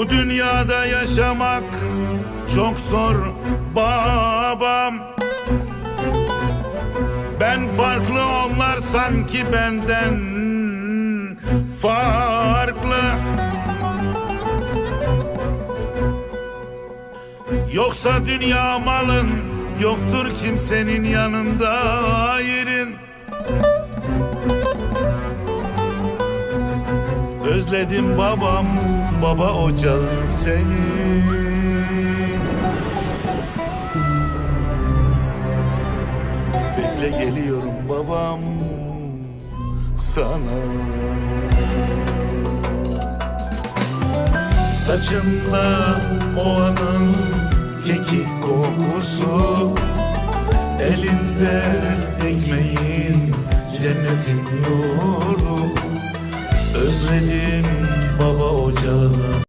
Bu dünyada yaşamak çok zor babam. Ben farklı onlar sanki benden farklı. Yoksa dünya malın yoktur kimsenin yanında Özledim babam, baba ocağın seni. Bekle geliyorum babam sana. Saçında o anın kekik kokusu Elinde ekmeğin cennetin nuru Özledim